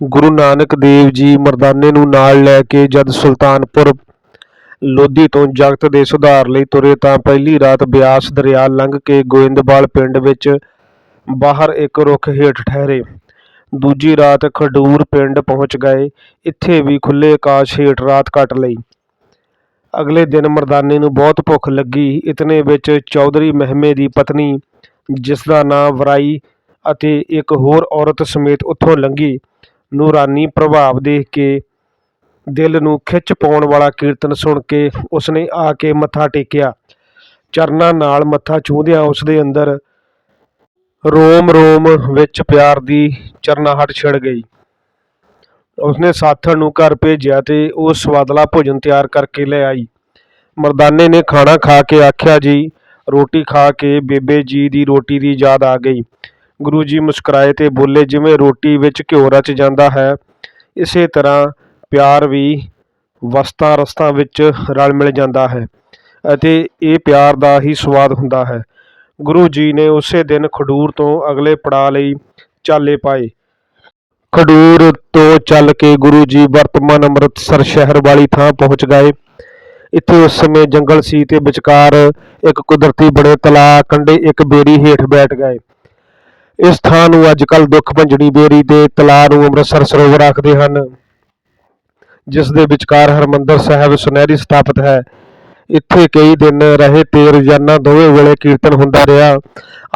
ਗੁਰੂ ਨਾਨਕ ਦੇਵ ਜੀ ਮਰਦਾਨੇ ਨੂੰ ਨਾਲ ਲੈ ਕੇ ਜਦ ਸੁਲਤਾਨਪੁਰ ਲੋਧੀ ਤੋਂ ਜਗਤ ਦੇ ਸੁਧਾਰ ਲਈ ਤੁਰੇ ਤਾਂ ਪਹਿਲੀ ਰਾਤ ਬਿਆਸ ਦਰਿਆ ਲੰਘ ਕੇ ਗੋਇੰਦਵਾਲ ਪਿੰਡ ਵਿੱਚ ਬਾਹਰ ਇੱਕ ਰੁੱਖ ਹੇਠ ਠਹਿਰੇ। ਦੂਜੀ ਰਾਤ ਖਡੂਰ ਪਿੰਡ ਪਹੁੰਚ ਗਏ। ਇੱਥੇ ਵੀ ਖੁੱਲੇ ਆਕਾਸ਼ ਹੇਠ ਰਾਤ ਕੱਟ ਲਈ। ਅਗਲੇ ਦਿਨ ਮਰਦਾਨੇ ਨੂੰ ਬਹੁਤ ਭੁੱਖ ਲੱਗੀ। ਇਤਨੇ ਵਿੱਚ ਚੌਧਰੀ ਮਹਿਮੇ ਦੀ ਪਤਨੀ ਜਿਸ ਦਾ ਨਾਂ ਵਰਾਈ ਅਤੇ ਇੱਕ ਹੋਰ ਔਰਤ ਸਮੇਤ ਉੱਥੋਂ ਲੰਘੀ। ਨੂਰਾਨੀ ਪ੍ਰਭਾਵ ਦੇਖ ਕੇ ਦਿਲ ਨੂੰ ਖਿੱਚ ਪਾਉਣ ਵਾਲਾ ਕੀਰਤਨ ਸੁਣ ਕੇ ਉਸਨੇ ਆ ਕੇ ਮੱਥਾ ਟੇਕਿਆ। ਚਰਨਾਂ ਨਾਲ ਮੱਥਾ ਛੂੰਹਦਿਆਂ ਉਸਦੇ ਅੰਦਰ ਰੋਮ ਰੋਮ ਵਿੱਚ ਪਿਆਰ ਦੀ ਚਰਨਾਹਟ ਛਿੜ ਗਈ। ਉਸਨੇ ਸਾਥਣ ਨੂੰ ਘਰ ਭੇਜਿਆ ਤੇ ਉਹ ਸਵਾਦਲਾ ਭੋਜਨ ਤਿਆਰ ਕਰਕੇ ਲੈ ਆਈ। ਮਰਦਾਨੇ ਨੇ ਖਾਣਾ ਖਾ ਕੇ ਆਖਿਆ, ਜੀ, ਰੋਟੀ ਖਾ ਕੇ ਬੇਬੇ ਜੀ ਦੀ ਰੋਟੀ ਦੀ ਯਾਦ ਆ ਗਈ। ਗੁਰੂ ਜੀ ਮੁਸਕਰਾਏ ਤੇ ਬੋਲੇ, ਜਿਵੇਂ ਰੋਟੀ ਵਿੱਚ ਘਿਓ ਰਚ ਜਾਂਦਾ ਹੈ, ਇਸੇ ਤਰ੍ਹਾਂ ਪਿਆਰ ਵੀ ਵਸਤਾਂ ਰਸਤਾਂ ਵਿੱਚ ਰਲ ਮਿਲ ਜਾਂਦਾ ਹੈ ਅਤੇ ਇਹ ਪਿਆਰ ਦਾ ਹੀ ਸਵਾਦ ਹੁੰਦਾ ਹੈ। ਗੁਰੂ ਜੀ ਨੇ ਉਸੇ ਦਿਨ ਖਡੂਰ ਤੋਂ ਅਗਲੇ ਪੜਾਅ ਲਈ ਚਾਲੇ ਪਾਏ। ਖਡੂਰ ਤੋਂ ਚੱਲ ਕੇ ਗੁਰੂ ਜੀ ਵਰਤਮਾਨ ਅੰਮ੍ਰਿਤਸਰ ਸ਼ਹਿਰ ਵਾਲੀ ਥਾਂ ਪਹੁੰਚ ਗਏ। ਇੱਥੇ ਉਸ ਸਮੇਂ ਜੰਗਲ ਸੀ ਤੇ ਵਿਚਕਾਰ ਇੱਕ ਕੁਦਰਤੀ ਬਣੇ ਤਲਾਅ ਕੰਢੇ ਇੱਕ ਬੇਰੀ ਹੇਠ ਬੈਠ ਗਏ। ਇਸ ਥਾਂ ਨੂੰ ਅੱਜ ਅੱਜਕੱਲ ਦੁੱਖ ਭੰਜਣੀ ਬੇਰੀ ਤੇ ਤਲਾਅ ਨੂੰ ਅੰਮ੍ਰਿਤਸਰ ਸਰੋਵਰ ਆਖਦੇ ਹਨ। ਜਿਸ ਦੇ ਵਿਚਕਾਰ ਹਰਮੰਦਰ ਸਾਹਿਬ ਸੁਨਹਿਰੀ ਸਥਾਪਿਤ ਹੈ। ਇੱਥੇ ਕਈ ਦਿਨ ਰਹੇ ਤੇ ਰੋਜ਼ਾਨਾ ਦੋਵੇਂ ਵੇਲੇ ਕੀਰਤਨ ਹੁੰਦਾ ਰਿਹਾ।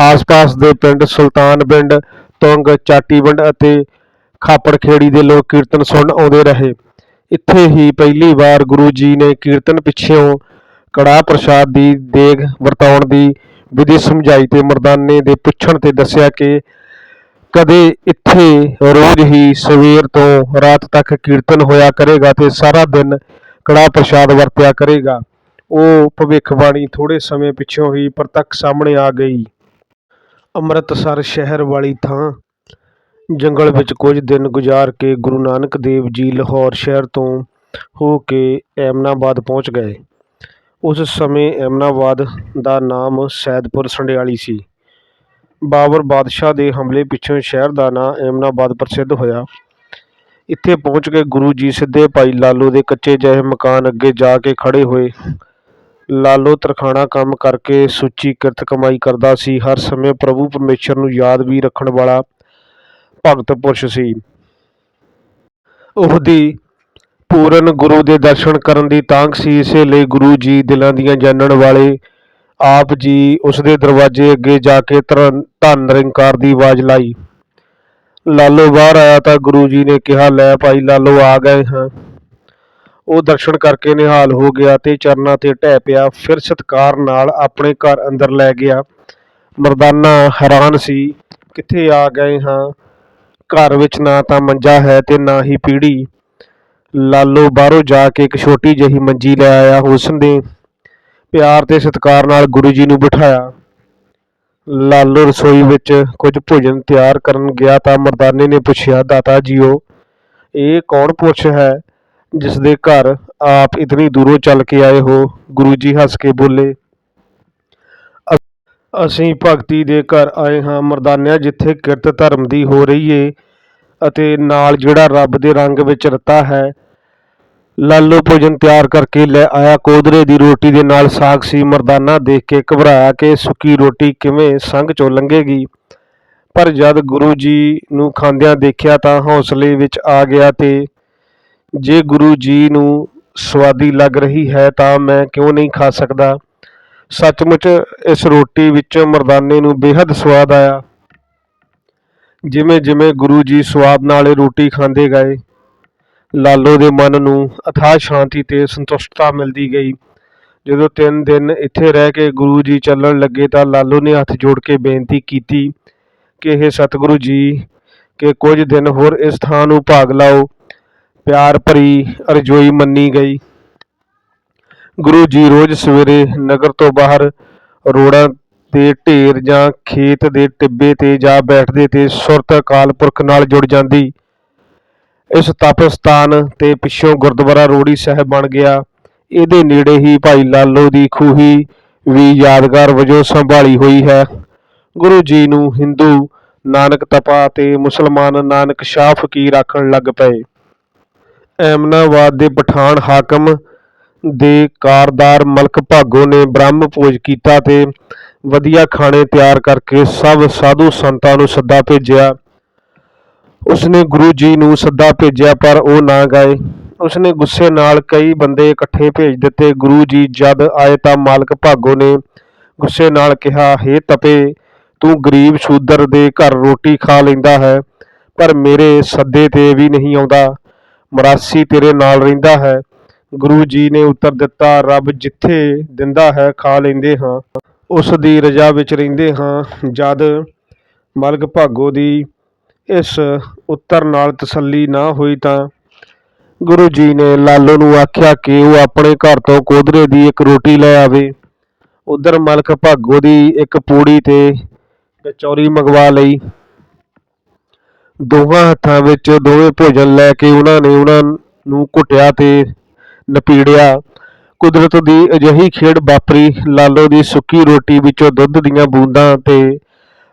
ਆਸ-ਪਾਸ ਦੇ ਪਿੰਡ ਸੁਲਤਾਨ ਪਿੰਡ ਤੁੰਗ, ਚਾਟੀ ਪਿੰਡ ਅਤੇ ਖਾਪੜ ਖੇੜੀ ਦੇ ਲੋਕ ਕੀਰਤਨ ਸੁਣ ਆਉਂਦੇ ਰਹੇ। ਇੱਥੇ ਹੀ ਪਹਿਲੀ ਵਾਰ ਗੁਰੂ ਜੀ ਨੇ ਕੀਰਤਨ ਪਿੱਛੋਂ ਕੜਾਹ ਪ੍ਰਸ਼ਾਦ ਦੀ ਦੇਗ ਵਰਤਾਉਣ ਦੀ ਵਿਧੀ ਸਮਝਾਈ ਤੇ ਮਰਦਾਨੇ ਦੇ ਪੁੱਛਣ ਤੇ ਦੱਸਿਆ ਕਿ ਕਦੇ ਇੱਥੇ ਰੋਜ਼ ਹੀ ਸਵੇਰ ਤੋਂ ਰਾਤ ਤੱਕ ਕੀਰਤਨ ਹੋਇਆ ਕਰੇਗਾ ਤੇ ਸਾਰਾ ਦਿਨ ਕੜਾਹ ਪ੍ਰਸ਼ਾਦ ਵਰਤਿਆ ਕਰੇਗਾ, ਉਹ ਭਵਿੱਖਬਾਣੀ ਥੋੜੇ ਸਮੇਂ ਪਿੱਛੋਂ ਹੀ ਪ੍ਰਤੱਖ ਸਾਹਮਣੇ ਆ ਗਈ। ਅੰਮ੍ਰਿਤਸਰ ਸ਼ਹਿਰ ਵਾਲੀ ਥਾਂ, ਜੰਗਲ ਵਿੱਚ ਕੁਝ ਦਿਨ ਗੁਜ਼ਾਰ ਕੇ ਗੁਰੂ ਨਾਨਕ ਦੇਵ ਜੀ ਲਾਹੌਰ ਸ਼ਹਿਰ ਤੋਂ ਹੋ ਕੇ ਐਮਨਾਬਾਦ ਪਹੁੰਚ ਗਏ। ਉਸ ਸਮੇਂ ਐਮਨਾਬਾਦ ਦਾ ਨਾਮ ਸੈਦਪੁਰ ਸੰਡਿਆਲੀ ਸੀ। ਬਾਬਰ ਬਾਦਸ਼ਾਹ ਦੇ ਹਮਲੇ ਪਿੱਛੋਂ ਸ਼ਹਿਰ ਦਾ ਨਾਂ ਐਮਨਾਬਾਦ ਪ੍ਰਸਿੱਧ ਹੋਇਆ। ਇੱਥੇ ਪਹੁੰਚ ਕੇ ਗੁਰੂ ਜੀ ਸਿੱਧੇ ਭਾਈ ਲਾਲੋ ਦੇ ਕੱਚੇ ਜਿਹੇ ਮਕਾਨ ਅੱਗੇ ਜਾ ਕੇ ਖੜੇ ਹੋਏ। ਲਾਲੋ ਤਰਖਾਣਾ ਕੰਮ ਕਰਕੇ ਸੁੱਚੀ ਕਿਰਤ ਕਮਾਈ ਕਰਦਾ ਸੀ। ਹਰ ਸਮੇਂ ਪ੍ਰਭੂ ਪਰਮੇਸ਼ਰ ਨੂੰ ਯਾਦ ਵੀ ਰੱਖਣ ਵਾਲਾ ਭਗਤ ਪੁਰਸ਼ ਸੀ। ਉਹਦੀ ਪੂਰਨ ਗੁਰੂ ਦੇ ਦਰਸ਼ਨ ਕਰਨ ਦੀ ਤਾਂਘ ਸੀ, ਇਸੇ ਲਈ ਗੁਰੂ ਜੀ ਦਿਲਾਂ ਦੀਆਂ ਜਾਣਨ ਵਾਲੇ ਆਪ ਜੀ ਉਸ ਦੇ ਦਰਵਾਜ਼ੇ ਅੱਗੇ ਜਾ ਕੇ ਧਰਨ- ਧੰਨ ਨਿਰੰਕਾਰ ਦੀ ਆਵਾਜ਼ ਲਾਈ। ਲਾਲੋ ਬਾਹਰ ਆਇਆ ਤਾਂ ਗੁਰੂ ਜੀ ਨੇ ਕਿਹਾ, ਲੈ ਭਾਈ ਲਾਲੋ, ਆ ਗਏ ਹਾਂ। ਉਹ ਦਰਸ਼ਨ ਕਰਕੇ ਨਿਹਾਲ ਹੋ ਗਿਆ ਤੇ ਚਰਨਾਂ ਤੇ ਢਹਿ ਪਿਆ। ਫਿਰ ਸਤਕਾਰ ਨਾਲ ਆਪਣੇ ਘਰ ਅੰਦਰ ਲੈ ਗਿਆ। ਮਰਦਾਨਾ ਹੈਰਾਨ ਸੀ, ਕਿੱਥੇ ਆ ਗਏ ਹਾਂ? ਘਰ ਵਿੱਚ ਨਾ ਤਾਂ ਮੰਜਾ ਹੈ ਤੇ ਨਾ ਹੀ ਪੀੜੀ। ਲਾਲੋ ਬਾਹਰੋਂ ਜਾ ਕੇ ਇੱਕ ਛੋਟੀ ਜਿਹੀ ਮੰਜੀ ਲੈ ਆਇਆ, ਉਸ ਨੇ ਪਿਆਰ ਤੇ ਸਤਿਕਾਰ ਨਾਲ ਗੁਰੂ ਜੀ ਨੂੰ ਬਿਠਾਇਆ। ਲਾਲੋ ਰਸੋਈ ਵਿੱਚ ਕੁਝ ਭੋਜਨ ਤਿਆਰ ਕਰਨ ਗਿਆ ਤਾਂ ਮਰਦਾਨੇ ਨੇ ਪੁੱਛਿਆ, ਦਾਤਾ ਜੀਓ, ਇਹ ਕੌਣ ਪੁਰਸ਼ ਹੈ ਜਿਸ ਦੇ ਘਰ ਆਪ ਇਤਨੀ ਦੂਰੋਂ ਚੱਲ ਕੇ ਆਏ ਹੋ? ਗੁਰੂ ਜੀ ਹੱਸ ਕੇ ਬੋਲੇ ਅਸੀਂ ਭਗਤੀ ਦੇ ਘਰ ਆਏ ਹਾਂ ਮਰਦਾਨਿਆ ਜਿੱਥੇ ਕਿਰਤ ਧਰਮ ਦੀ ਹੋ ਰਹੀ ਏ ਅਤੇ ਨਾਲ ਜਿਹੜਾ ਰੱਬ ਦੇ ਰੰਗ ਵਿੱਚ ਰਤਾ ਹੈ ਲਾਲੋ ਭੋਜਨ ਤਿਆਰ ਕਰਕੇ ਲੈ ਆਇਆ। ਕੋਦਰੇ ਦੀ ਰੋਟੀ ਦੇ ਨਾਲ ਸਾਗ ਸੀ। ਮਰਦਾਨਾ ਦੇਖ ਕੇ ਘਬਰਾਇਆ ਕਿ ਸੁੱਕੀ ਰੋਟੀ ਕਿਵੇਂ ਸੰਗ ਚੋਂ ਲੰਘੇਗੀ। ਪਰ ਜਦ ਗੁਰੂ ਜੀ ਨੂੰ ਖਾਂਦਿਆਂ ਦੇਖਿਆ ਤਾਂ ਹੌਸਲੇ ਵਿੱਚ ਆ ਗਿਆ ਤੇ ਜੇ ਗੁਰੂ ਜੀ ਨੂੰ ਸਵਾਦੀ ਲੱਗ ਰਹੀ ਹੈ ਤਾਂ ਮੈਂ ਕਿਉਂ ਨਹੀਂ ਖਾ ਸਕਦਾ? ਸੱਚਮੁੱਚ ਇਸ ਰੋਟੀ ਵਿੱਚ ਮਰਦਾਨੇ ਨੂੰ ਬੇਹੱਦ ਸਵਾਦ ਆਇਆ। ਜਿਵੇਂ ਜਿਵੇਂ ਗੁਰੂ ਜੀ ਸਵਾਦ ਨਾਲ ਇਹ ਰੋਟੀ ਖਾਂਦੇ ਗਏ ਲਾਲੋ ਦੇ ਮਨ ਨੂੰ ਅਥਾਹ ਸ਼ਾਂਤੀ ਤੇ ਸੰਤੁਸ਼ਟਤਾ ਮਿਲਦੀ ਗਈ। ਜਦੋਂ ਤਿੰਨ ਦਿਨ ਇੱਥੇ ਰਹਿ ਕੇ ਗੁਰੂ ਜੀ ਚੱਲਣ ਲੱਗੇ ਤਾਂ ਲਾਲੋ ਨੇ ਹੱਥ ਜੋੜ ਕੇ ਬੇਨਤੀ ਕੀਤੀ ਕਿ ਇਹ ਸਤਿਗੁਰੂ ਜੀ, ਕਿ ਕੁਝ ਦਿਨ ਹੋਰ ਇਸ ਥਾਂ ਨੂੰ ਭਾਗ ਲਾਓ। ਪਿਆਰ ਭਰੀ ਅਰਜ਼ੋਈ ਮੰਨੀ ਗਈ। ਗੁਰੂ ਜੀ ਰੋਜ਼ ਸਵੇਰੇ ਨਗਰ ਤੋਂ ਬਾਹਰ ਰੋੜਾਂ ਦੇ ਢੇਰ ਜਾਂ ਖੇਤ ਦੇ ਟਿੱਬੇ ਤੇ ਜਾ ਬੈਠਦੇ ਤੇ ਸੁਰਤ ਅਕਾਲ ਪੁਰਖ ਨਾਲ ਜੁੜ ਜਾਂਦੀ। ਇਸ ਤਪਸਥਾਨ ਤੇ ਪਿੱਛੋਂ ਗੁਰਦੁਆਰਾ ਰੋੜੀ ਸਾਹਿਬ ਬਣ ਗਿਆ। ਇਹਦੇ ਨੇੜੇ ਹੀ ਭਾਈ ਲਾਲੋ ਦੀ ਖੂਹੀ ਵੀ ਯਾਦਗਾਰ ਵਜੋਂ ਸੰਭਾਲੀ ਹੋਈ ਹੈ। ਗੁਰੂ ਜੀ ਨੂੰ ਹਿੰਦੂ, ਨਾਨਕ ਤਪਾ ਤੇ ਮੁਸਲਮਾਨ ਨਾਨਕ ਸ਼ਾਹ ਫਕੀਰ ਆਖਣ ਲੱਗ ਪਏ। ਐਮਨਾਬਾਦ ਦੇ ਪਠਾਨ ਹਾਕਮ ਦੇ ਕਾਰਦਾਰ ਮਲਕ ਭਾਗੋ ਨੇ ਬ੍ਰਹਮ ਭੋਜ ਕੀਤਾ ਤੇ ਵਧੀਆ ਖਾਣੇ ਤਿਆਰ ਕਰਕੇ ਸਭ ਸਾਧੂ ਸੰਤਾਂ ਨੂੰ ਸੱਦਾ ਭੇਜਿਆ। ਉਸਨੇ ਗੁਰੂ ਜੀ ਨੂੰ ਸੱਦਾ ਭੇਜਿਆ, ਪਰ ਉਹ ਨਾ ਗਏ। ਉਸਨੇ ਗੁੱਸੇ ਨਾਲ ਕਈ ਬੰਦੇ ਇਕੱਠੇ ਭੇਜ ਦਿੱਤੇ। ਗੁਰੂ ਜੀ ਜਦ ਆਏ ਤਾਂ ਮਾਲਕ ਭਾਗੋ ਨੇ ਗੁੱਸੇ ਨਾਲ ਕਿਹਾ, ਹੇ ਤਪੇ, ਤੂੰ ਗਰੀਬ ਸ਼ੂਦਰ ਦੇ ਘਰ ਰੋਟੀ ਖਾ ਲੈਂਦਾ ਹੈ, ਪਰ ਮੇਰੇ ਸੱਦੇ ਤੇ ਵੀ ਨਹੀਂ ਆਉਂਦਾ। ਮਰਾਸੀ ਤੇਰੇ ਨਾਲ ਰਹਿੰਦਾ ਹੈ। ਗੁਰੂ ਜੀ ਨੇ ਉੱਤਰ ਦਿੱਤਾ, ਰੱਬ ਜਿੱਥੇ ਦਿੰਦਾ ਹੈ, ਖਾ ਲੈਂਦੇ ਹਾਂ। ਉਸ ਦੀ ਰਜ਼ਾ ਵਿੱਚ ਰਹਿੰਦੇ ਹਾਂ। ਜਦ ਮਲਕ ਭਾਗੋ ਦੀ ਇਸ ਉੱਤਰ ਨਾਲ ਤਸੱਲੀ ਨਾ ਹੋਈ ਤਾਂ ਗੁਰੂ ਜੀ ਨੇ ਲਾਲੋ ਨੂੰ ਆਖਿਆ ਕਿ ਉਹ ਆਪਣੇ ਘਰ ਤੋਂ ਕੋਧਰੇ ਦੀ ਇੱਕ ਰੋਟੀ ਲੈ ਆਵੇ। ਉਧਰ ਮਲਕ ਭਾਗੋ ਦੀ ਇੱਕ ਪੂੜੀ ਤੇ ਕਚੌਰੀ ਮੰਗਵਾ ਲਈ। ਦੋਹਾਂ ਹੱਥਾਂ ਵਿੱਚ ਦੋਵੇਂ ਭੋਜਨ ਲੈ ਕੇ ਉਹਨਾਂ ਨੇ ਉਹਨਾਂ ਨੂੰ ਘੁੱਟਿਆ ਤੇ ਨਪੀੜਿਆ। ਕੁਦਰਤ ਦੀ ਅਜਿਹੀ ਖੇਡ ਵਾਪਰੀ। ਲਾਲੋ ਦੀ ਸੁੱਕੀ ਰੋਟੀ ਵਿੱਚੋਂ ਦੁੱਧ ਦੀਆਂ ਬੂੰਦਾਂ ਤੇ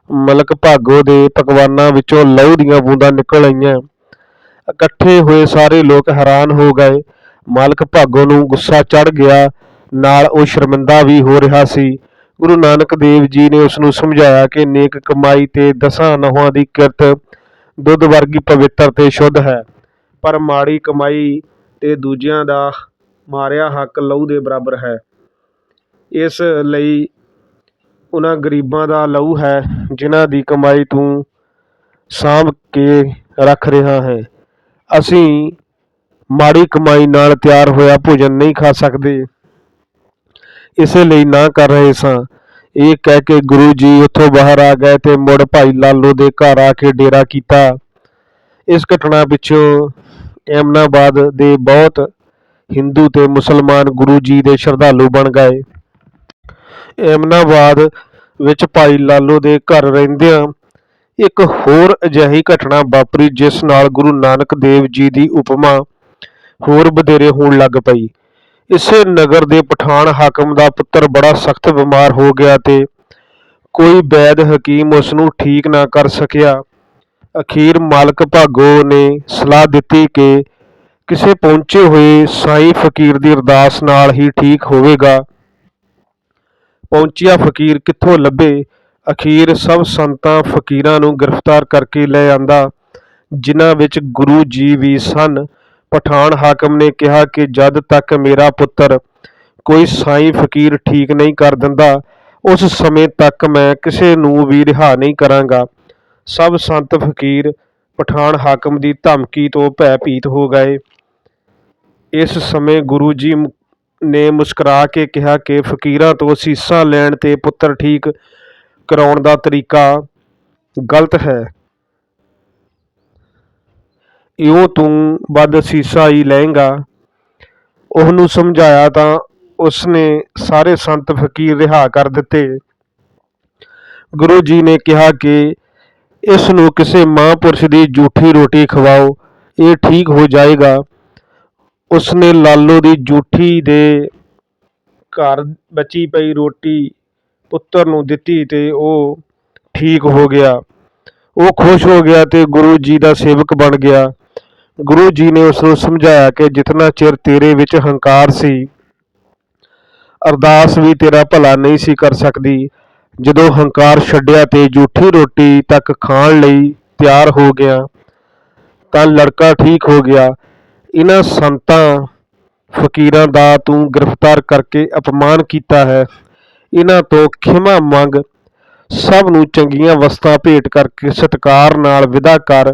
ਮਲਕ ਭਾਗੋ ਦੇ ਪਕਵਾਨਾਂ ਵਿੱਚੋਂ ਲਹੂ ਦੀਆਂ ਬੂੰਦਾਂ ਨਿਕਲ ਆਈਆਂ। ਇਕੱਠੇ ਹੋਏ ਸਾਰੇ ਲੋਕ ਹੈਰਾਨ ਹੋ ਗਏ। ਮਾਲਕ ਭਾਗੋ ਨੂੰ ਗੁੱਸਾ ਚੜ ਗਿਆ। ਨਾਲ ਉਹ ਸ਼ਰਮਿੰਦਾ ਵੀ ਹੋ ਰਿਹਾ ਸੀ। ਗੁਰੂ ਨਾਨਕ ਦੇਵ ਜੀ ਨੇ ਉਸ ਨੂੰ ਸਮਝਾਇਆ ਕਿ ਨੇਕ ਕਮਾਈ ਤੇ ਦਸਾਂ ਨਹਾਂ ਦੀ ਕਿਰਤ ਦੁੱਧ ਵਰਗੀ ਪਵਿੱਤਰ ਤੇ ਸ਼ੁੱਧ ਹੈ। ਪਰ ਮਾੜੀ ਕਮਾਈ ਤੇ ਦੂਜਿਆਂ ਦਾ ਮਾਰਿਆ ਹੱਕ ਲਹੂ ਦੇ ਬਰਾਬਰ ਹੈ। ਇਸ ਲਈ ਉਹਨਾਂ ਗਰੀਬਾਂ ਦਾ ਲਹੂ ਹੈ, ਜਿਨ੍ਹਾਂ ਦੀ ਕਮਾਈ ਤੂੰ ਸਾਂਭ ਕੇ ਰੱਖ ਰਿਹਾ ਹੈ। ਅਸੀਂ ਮਾੜੀ ਕਮਾਈ ਨਾਲ ਤਿਆਰ ਹੋਇਆ ਭੋਜਨ ਨਹੀਂ ਖਾ ਸਕਦੇ। ਇਸੇ ਲਈ ਨਾ ਕਰ ਰਹੇ ਸਾਂ। ਇਹ ਕਹਿ ਕੇ ਗੁਰੂ ਜੀ ਉੱਥੋਂ ਬਾਹਰ ਆ ਗਏ ਤੇ ਮੁੜ ਭਾਈ ਲਾਲੋ ਦੇ ਘਰ ਆ ਕੇ ਡੇਰਾ ਕੀਤਾ। ਇਸ ਘਟਨਾ ਪਿੱਛੋਂ ਐਮਨਾਬਾਦ ਦੇ ਬਹੁਤ ਹਿੰਦੂ ਤੇ ਮੁਸਲਮਾਨ ਗੁਰੂ ਜੀ ਦੇ ਸ਼ਰਧਾਲੂ ਬਣ ਗਏ। ਐਮਨਾਬਾਦ ਵਿੱਚ ਭਾਈ ਲਾਲੋ ਦੇ ਘਰ ਰਹਿੰਦਿਆਂ ਇੱਕ ਹੋਰ ਅਜਿਹੀ ਘਟਨਾ ਵਾਪਰੀ, ਜਿਸ ਨਾਲ ਗੁਰੂ ਨਾਨਕ ਦੇਵ ਜੀ ਦੀ ਉਪਮਾ ਹੋਰ ਵਧੇਰੇ ਹੋਣ ਲੱਗ ਪਈ। ਇਸੇ ਨਗਰ ਦੇ ਪਠਾਨ ਹਾਕਮ ਦਾ ਪੁੱਤਰ ਬੜਾ ਸਖਤ ਬਿਮਾਰ ਹੋ ਗਿਆ ਤੇ ਕੋਈ ਵੈਦ ਹਕੀਮ ਉਸ ਨੂੰ ਠੀਕ ਨਾ ਕਰ ਸਕਿਆ। ਅਖੀਰ ਮਾਲਕ ਭਾਗੋ ਨੇ ਸਲਾਹ ਦਿੱਤੀ ਕਿ ਕਿਸੇ ਪਹੁੰਚੇ ਹੋਏ ਸਾਈਂ ਫਕੀਰ ਦੀ ਅਰਦਾਸ ਨਾਲ ਹੀ ਠੀਕ ਹੋਵੇਗਾ। ਪਹੁੰਚਿਆ ਫਕੀਰ ਕਿੱਥੋਂ ਲੱਭੇ? ਅਖੀਰ ਸਭ ਸੰਤਾਂ ਫਕੀਰਾਂ ਨੂੰ ਗ੍ਰਿਫਤਾਰ ਕਰਕੇ ਲੈ ਆਂਦਾ। ਜਿਨ੍ਹਾਂ ਵਿੱਚ ਗੁਰੂ ਜੀ ਵੀ ਸਨ। ਪਠਾਨ ਹਾਕਮ ਨੇ ਕਿਹਾ ਕਿ ਜਦ ਤੱਕ ਮੇਰਾ ਪੁੱਤਰ ਕੋਈ ਸਾਈਂ ਫਕੀਰ ਠੀਕ ਨਹੀਂ ਕਰ ਦਿੰਦਾ, ਉਸ ਸਮੇਂ ਤੱਕ ਮੈਂ ਕਿਸੇ ਨੂੰ ਵੀ ਰਿਹਾ ਨਹੀਂ ਕਰਾਂਗਾ। ਸਭ ਸੰਤ ਫਕੀਰ ਪਠਾਨ ਹਾਕਮ ਦੀ ਧਮਕੀ ਤੋਂ ਭੈਭੀਤ ਹੋ ਗਏ। ਇਸ ਸਮੇਂ ਗੁਰੂ ਜੀ ਨੇ ਮੁਸਕਰਾ ਕੇ ਕਿਹਾ ਕਿ ਫਕੀਰਾਂ ਤੋਂ ਅਸੀਸਾਂ ਲੈਣ ਤੇ ਪੁੱਤਰ ਠੀਕ ਕਰਾਉਣ ਦਾ ਤਰੀਕਾ ਗਲਤ ਹੈ। ਇਉਂ ਤੂੰ ਵੱਧ ਸੀਸਾ ਹੀ ਲਏਗਾ। ਉਹਨੂੰ ਸਮਝਾਇਆ ਤਾਂ ਉਸਨੇ ਸਾਰੇ ਸੰਤ ਫਕੀਰ ਰਿਹਾ ਕਰ ਦਿੱਤੇ। ਗੁਰੂ ਜੀ ਨੇ ਕਿਹਾ ਕਿ ਇਸ ਨੂੰ ਕਿਸੇ ਮਹਾਂਪੁਰਸ਼ ਦੀ ਜੂਠੀ ਰੋਟੀ ਖਵਾਓ, ਇਹ ਠੀਕ ਹੋ ਜਾਏਗਾ। ਉਸਨੇ ਲਾਲੋ ਦੀ ਜੂਠੀ ਦੇ ਘਰ ਬਚੀ ਪਈ ਰੋਟੀ ਪੁੱਤਰ ਨੂੰ ਦਿੱਤੀ ਤੇ ਉਹ ਠੀਕ ਹੋ ਗਿਆ। ਉਹ ਖੁਸ਼ ਹੋ ਗਿਆ ਤੇ ਗੁਰੂ ਜੀ ਦਾ ਸੇਵਕ ਬਣ ਗਿਆ। ਗੁਰੂ ਜੀ ਨੇ ਉਸ ਨੂੰ ਸਮਝਾਇਆ ਕਿ ਜਿਤਨਾ ਚਿਰ ਤੇਰੇ ਵਿੱਚ ਹੰਕਾਰ ਸੀ, ਅਰਦਾਸ ਵੀ ਤੇਰਾ ਭਲਾ ਨਹੀਂ ਸੀ ਕਰ ਸਕਦੀ। ਜਦੋਂ ਹੰਕਾਰ ਛੱਡਿਆ ਤੇ ਝੂਠੀ ਰੋਟੀ ਤੱਕ ਖਾਣ ਲਈ ਤਿਆਰ ਹੋ ਗਿਆ, ਤਾਂ ਲੜਕਾ ਠੀਕ ਹੋ ਗਿਆ। ਇਹਨਾਂ ਸੰਤਾਂ, ਫਕੀਰਾਂ ਦਾ ਤੂੰ ਗ੍ਰਿਫਤਾਰ ਕਰਕੇ ਅਪਮਾਨ ਕੀਤਾ ਹੈ। ਇਹਨਾਂ ਤੋਂ ਖਿਮਾ ਮੰਗ, ਸਭ ਨੂੰ ਚੰਗੀਆਂ ਵਸਤਾਂ ਭੇਟ ਕਰਕੇ ਸਤਿਕਾਰ ਨਾਲ ਵਿਦਾ ਕਰ।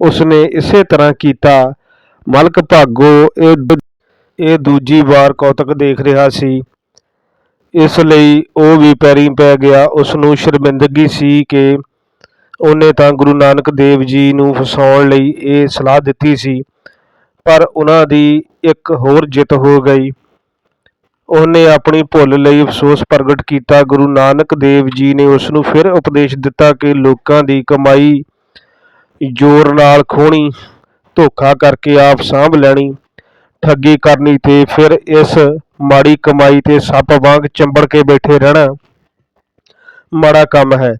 ਉਸਨੇ ਇਸੇ ਤਰ੍ਹਾਂ ਕੀਤਾ। ਮਲਕ ਭਾਗੋ, ਇਹ ਇਹ ਦੂਜੀ ਵਾਰ ਕੌਤਕ ਦੇਖ ਰਿਹਾ ਸੀ। ਇਸ ਲਈ ਉਹ ਵੀ ਪੈਰੀਂ ਪੈ ਗਿਆ। ਉਸ ਨੂੰ ਸ਼ਰਮਿੰਦਗੀ ਸੀ ਕਿ ਉਹਨੇ ਤਾਂ ਗੁਰੂ ਨਾਨਕ ਦੇਵ ਜੀ ਨੂੰ ਫਸਾਉਣ ਲਈ ਇਹ ਸਲਾਹ ਦਿੱਤੀ ਸੀ। ਪਰ ਉਹਨਾਂ ਦੀ ਇੱਕ ਹੋਰ ਜਿੱਤ ਹੋ ਗਈ। ਉਹਨੇ ਆਪਣੀ ਭੁੱਲ ਲਈ ਅਫਸੋਸ ਪ੍ਰਗਟ ਕੀਤਾ। ਗੁਰੂ ਨਾਨਕ ਦੇਵ ਜੀ ਨੇ ਉਸ ਨੂੰ ਫਿਰ ਉਪਦੇਸ਼ ਦਿੱਤਾ ਕਿ ਲੋਕਾਂ ਦੀ ਕਮਾਈ ਜ਼ੋਰ ਨਾਲ ਖੋਣੀ ਧੋਖਾ ਕਰਕੇ ਆਪ ਸਾਂਭ ਲੈਣੀ, ਠੱਗੀ ਕਰਨੀ ਤੇ ਫਿਰ ਇਸ ਮਾੜੀ ਕਮਾਈ ਤੇ ਸੱਪ ਵਾਂਗ ਚੰਬੜ ਕੇ ਬੈਠੇ ਰਹਿਣਾ ਮਾੜਾ ਕੰਮ ਹੈ।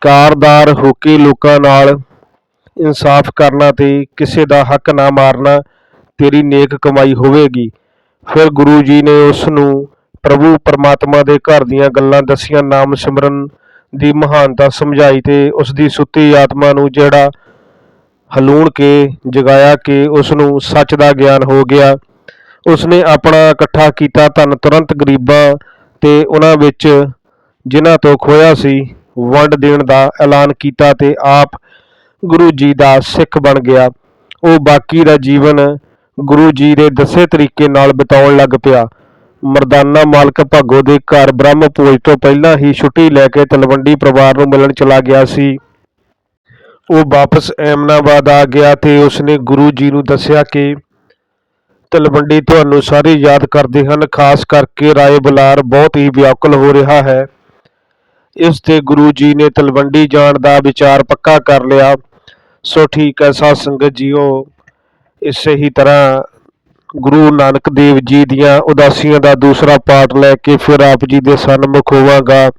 ਕਾਰਦਾਰ ਹੋ ਕੇ ਲੋਕਾਂ ਨਾਲ ਇਨਸਾਫ ਕਰਨਾ ਤੇ ਕਿਸੇ ਦਾ ਹੱਕ ਨਾ ਮਾਰਨਾ ਤੇਰੀ ਨੇਕ ਕਮਾਈ ਹੋਵੇਗੀ। ਫਿਰ ਗੁਰੂ ਜੀ ਨੇ ਉਸ ਨੂੰ ਪ੍ਰਭੂ ਪਰਮਾਤਮਾ ਦੇ ਘਰ ਦੀਆਂ ਗੱਲਾਂ ਦੱਸੀਆਂ, ਨਾਮ ਸਿਮਰਨ ਦੀ ਮਹਾਨਤਾ ਸਮਝਾਈ ਤੇ ਉਸ ਦੀ ਸੁੱਤੀ ਆਤਮਾ ਨੂੰ ਜਿਹੜਾ ਹਲੂਣ ਕੇ, ਜਗਾਇਆ ਕਿ ਉਸ ਨੂੰ ਸੱਚ ਦਾ ਗਿਆਨ ਹੋ ਗਿਆ। ਉਸਨੇ ਆਪਣਾ ਇਕੱਠਾ ਕੀਤਾ ਧਨ ਤੁਰੰਤ ਗਰੀਬਾਂ ਤੇ ਉਹਨਾਂ ਵਿੱਚ ਜਿਨ੍ਹਾਂ ਤੋਂ ਖੋਇਆ ਸੀ, ਵੰਡ ਦੇਣ ਦਾ ਐਲਾਨ ਕੀਤਾ ਤੇ ਆਪ ਗੁਰੂ ਜੀ ਦਾ ਸਿੱਖ ਬਣ ਗਿਆ। ਉਹ ਬਾਕੀ ਦਾ ਜੀਵਨ ਗੁਰੂ ਜੀ ਦੇ ਦੱਸੇ ਤਰੀਕੇ ਨਾਲ ਬਿਤਾਉਣ ਲੱਗ ਪਿਆ। ਮਰਦਾਨਾ ਮਾਲਕ ਭਾਗੋ ਦੇ ਘਰ ਬ੍ਰਹਮ ਭੋਜ ਤੋਂ ਪਹਿਲਾਂ ਹੀ ਛੁੱਟੀ ਲੈ ਕੇ ਤਲਵੰਡੀ ਪਰਿਵਾਰ ਨੂੰ ਮਿਲਣ ਚਲਾ ਗਿਆ ਸੀ। ਉਹ ਵਾਪਸ ਐਮਨਾਬਾਦ ਆ ਗਿਆ ਤੇ ਉਸਨੇ ਗੁਰੂ ਜੀ ਨੂੰ ਦੱਸਿਆ ਕਿ ਤਲਵੰਡੀ ਤੁਹਾਨੂੰ ਸਾਰੇ ਯਾਦ ਕਰਦੇ ਹਨ, ਖਾਸ ਕਰਕੇ ਰਾਏ ਬੁਲਾਰ ਬਹੁਤ ਹੀ ਵਿਆਕੁਲ ਹੋ ਰਿਹਾ ਹੈ। ਇਸ ਤੇ ਗੁਰੂ ਜੀ ਨੇ ਤਲਵੰਡੀ ਜਾਣ ਦਾ ਵਿਚਾਰ ਪੱਕਾ ਕਰ ਲਿਆ। ਸੋ ਠੀਕ ਹੈ, ਸਾਧ ਸੰਗਤ ਜੀਓ, ਇਸੇ ਹੀ ਤਰ੍ਹਾਂ ਗੁਰੂ ਨਾਨਕ ਦੇਵ ਜੀ ਦੀਆਂ ਉਦਾਸੀਆਂ ਦਾ ਦੂਸਰਾ ਪਾਠ ਲੈ ਕੇ ਫਿਰ ਆਪ ਜੀ ਦੇ ਸਨਮੁਖ ਹੋਵਾਂਗਾ।